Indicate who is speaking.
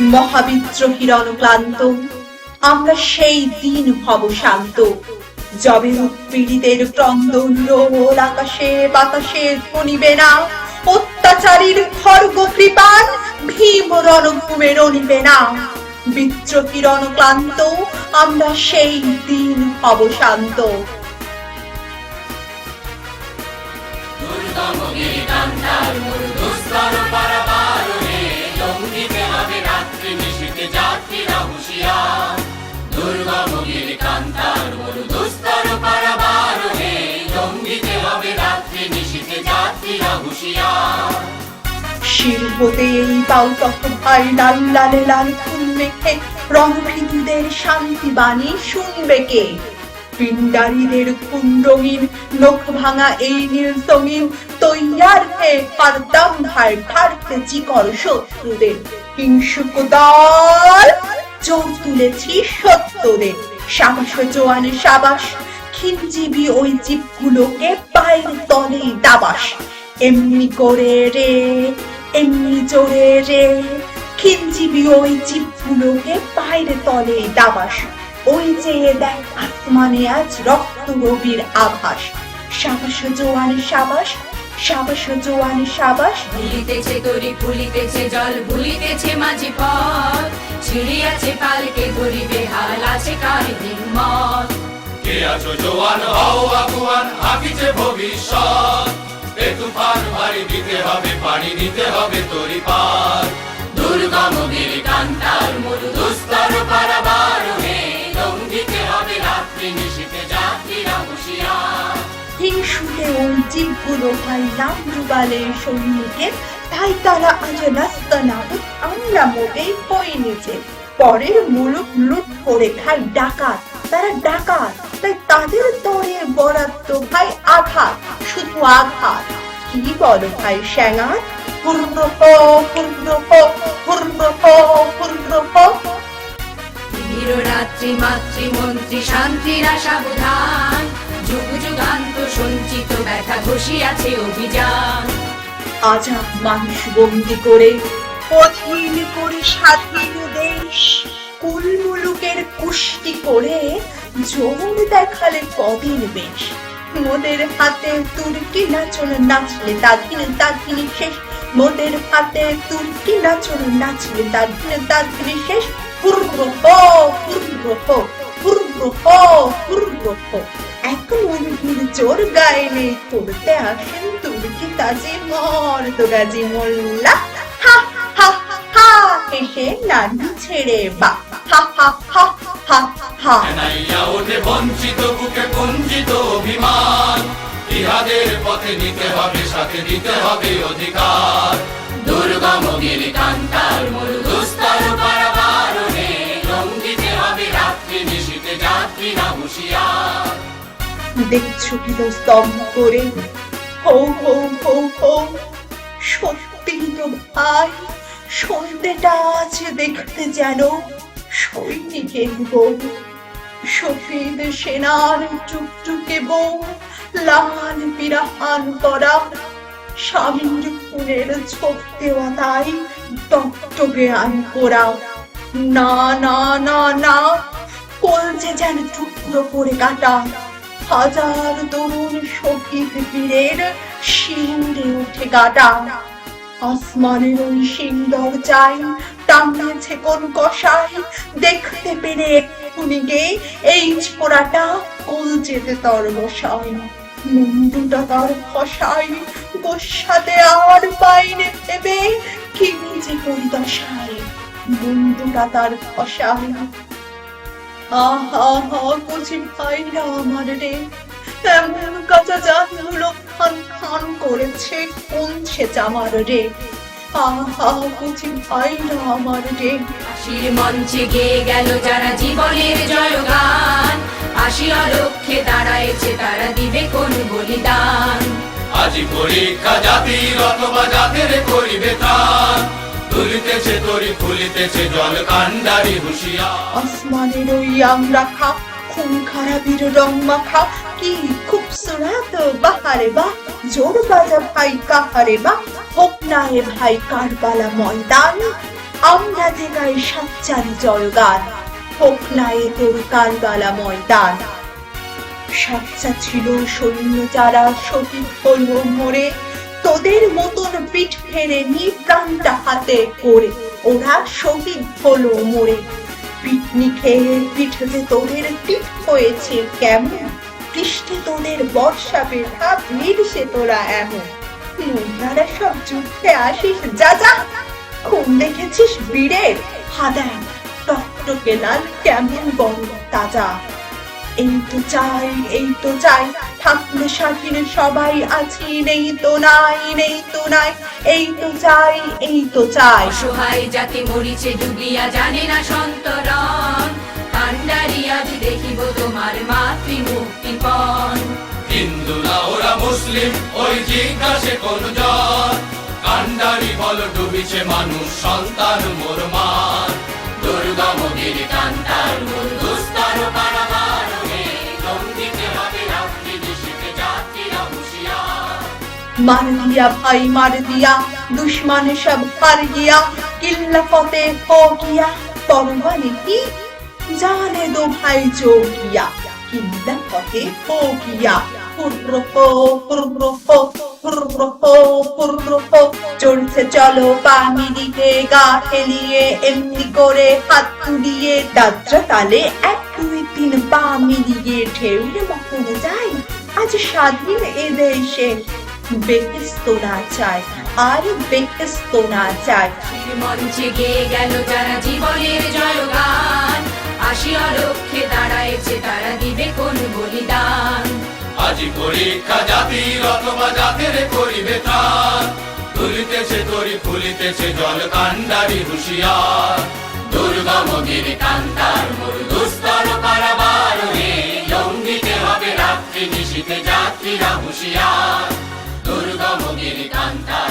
Speaker 1: মহাবিদ্রোহীর অনুক্লান্ত আমরা সেই দিন হব শান্ত। যবে উৎপীড়িতের ক্রন্দন রোল আকাশে, বাতাসে ধ্বনিবে না। অত্যাচারীর খর্গ কৃপান ভীম রণভূমে রণিবে না। বিদ্রোহীর অনুক্লান্ত আমরা সেই দিন হব শান্ত।
Speaker 2: দুর্গম দুস্তর
Speaker 1: শির এই পাও তখন ভাই লাল লালে লাল ফুল মেখে রণভীতুদের শান্তি বাণী শুনবে কে? পিণ্ডারীদের খুন নখ ভাঙা এই নীল সঙ্গীন তৈয়ার হে পারতাম ভাই ঠারতে চিকর শত্রুদের। হিংসুক দল জোর তুলেছি সত্যদের সাবাস জোয়ানে সাবাস খিনজিবি ওই জীবগুলোকে পায়ের তলে দাবাস। এমনি করে রে, এমনি জোরে রে খিনজিবি ওই জীবগুলোকে পায়ের তলে দাবাস। ওই যে দেখ আসমানে আজ রক্ত রবির আভাস। সাবাস জোয়ানে সাবাস সাবাস জোয়ানে সাবাস।
Speaker 3: ভুলিতেছে তরি ফুলিতেছে জল ভুলিতেছে মাঝি পথ। ছিড়িয়াছে পালকে ধরিবে হাল আছে কার হিম্মত।
Speaker 2: কে আছো জোয়ান হও আগুয়ান হাকিছে ভবিষ্যৎ। এ তুফান ভারী দিতে হবে পানি দিতে হবে তরি পার। দুর্গম গিরিকান্তার
Speaker 1: জীবগুলো ভাই সৈনিকের তাই তারা আজ নাস্তা নাবুদ আমরা মোটেই হইনি যে পরের মুলুক লুট করে খাই ডাকাত। তারা ডাকাত, তাই তাদের তরে বরাদ্দ ভাই আঘাত, শুধু আঘাত। কি বলো ভাই শ্যাঙার পূর্ণ হো পূর্ণ হো পূর্ণ হো পূর্ণ হো।
Speaker 3: রাত্রি মাতৃ মন্ত্রী শান্তিরা সাবধান যুগ যুগান্ত সঞ্চিত ব্যথা ঘষিয়াছে অভিযান।
Speaker 1: আজাদ মানুষ বন্দি করে অধীন করে স্বাধীন দেশ, কুল মুলুকের কুষ্টি করে জোর দেখালে কদিন বেশ। মোদের হাতে তুর্কি নাচন নাচলে তাদিন তাদিন শেষ। মোদের হাতে তুর্কি নাচন নাচলে তাদিন তাদিন শেষ। পূর্ব হো পূর্ব হো পূর্ব হো পূর্ব হো মুরগির জোর গায়ে নেই। করতে আসেন তুর্কি তাজি মর্দ গাজি মোল্লা? হা হা হা, এসে নানি ছেড়ে বা। হা হা হা হা হা।
Speaker 2: ওঠে বঞ্চিত বুকে বঞ্চিত অভিমান, ইহাদের পথে নিতে হবে, সাথে দিতে হবে অধিকার। দুর্গম গিরিকান্তার
Speaker 1: দেখছ কি স্তম্ভ করে? হো হো হো হো। সত্যি তো ভাই, সন্ধ্যেটা আছে দেখতে যেন সৈনিকের বউ। শহীদ সেনার টুকটুকে বউ, লাল পিরাহান করা। স্বামীর খুনের ছোপ দেওয়া তাই টকটকে আন করা। না না না না, কলজে যেন টুকরো করে কাটা। হাজার তরুণ শহীদ বীরের শিউরে উঠে কাটা আসমানের ওই সিন্দর চাই টাঙিয়েছে কোন কষাই দেখতে পেরে এক্ষুনিকে এই ছোড়াটা কোল যেতে তর বসাই মুন্ডুটা তার ফসাই গোসাতে আর পাইনে ভেবে কি যে করি দশায় মুন্ডুটা তার ফসাই আহা হা কুচি ভাইরা আমার রে। এমন কাঁচা জানগুলো খান খান করেছে কোনছে জামার রে। আহা কুচি ভাইরা আমার রে।
Speaker 3: আশির মঞ্চে গেয়ে গেল যারা জীবনের জয়গান। আশিয়া লক্ষ্যে দাঁড়াইছে তারা দিবে কোন বলিদান।
Speaker 2: আজি পরীক্ষা জাতির অথবা জাতের করিবে ত্রাণ তুলিতেছে, তরি ফুলিতেছে, জল কান্ডারি হুঁশিয়ার।
Speaker 1: আসমানের ওই আমরা খা, খুন খারাপির রং মাখা, কি খুবসুরাত, বাহারে বা, জোর বাজা ভাই কাহারে বা, হোক না হে ভাই কারবালা ময়দান, আমরা যে গাই সাচ্চারি জয়গান হোক না এ তোর কারবালা ময়দান। সাচ্চা ছিল সৈন্য যারা শহীদ হলো মরে তোদের মতন পিঠ ফেরে নি প্রাণটা হাতে করে। ওরা শহীদ হলো মরে। পিকনিকের পিঠে তোদের পিঠ হয়েছে কেমন? পৃষ্ঠে তোদের বর্ষা বেধা ভিড়ছে তোরা এমন। মুন্ডারা সব যুদ্ধে আসিস, যা যা। খুন দেখেছিস বীরের? হাদায়, টকটকে লাল কেমন বড় তাজা। এই তো চাই এই তো চাই। থাকলে স্বাধীন সবাই আছি নেই তো নাই নেই তো নাই। এই তো চাই এই তো চাই।
Speaker 3: অসহায় জাতি মরিছে ডুবিয়া জানে না সন্তরণ। কান্ডারি আজ দেখিব তোমার মাতৃ মুক্তিপণ
Speaker 2: হিন্দু না ওরা মুসলিম ওই জিজ্ঞাসে কোন জন কান্ডারি বল ডুবিছে মানুষ সন্তান মোর মান। দুর্গম গিরি কান্তার মূল
Speaker 1: মার দিয়া ভাই, মার দিয়া, দুশ্মন সব হার গিয়া, কিল্লা ফতে হো গিয়া, পরবানে কি? জানে দো ভাই জো গিয়া, কিল্লা ফতে হো গিয়া হুর্র হো হুর্র হো চলছে চলো বামি দিকে গা হেলিয়ে এমনি করে হাত তুলিয়ে, দাদ্রা তালে এক, দুই, তিন পা মিলিয়ে ঢেউলে মতন যাই, আজ স্বাধীন এ দেশে বেহেস্ত না চায় আর বেহেস্ত না চায়
Speaker 3: মঞ্চে গেয়ে গেল যারা জীবনের জয়গান। আসিয়া লক্ষ্যে দাঁড়াইছে তারা দিবে কোন বলিদান।
Speaker 2: আজি পরীক্ষা জাতির অথবা জাতের করিবে ত্রাণ। তুলিতেছে তরি ফুলিতেছে জল কান্ডারি হুঁশিয়ার। দুর্গম গিরি কান্তার মোর দুস্তর পারাবার হবে রাত্রি নিশীতে যাত্রীরা হুঁশিয়ার। に簡単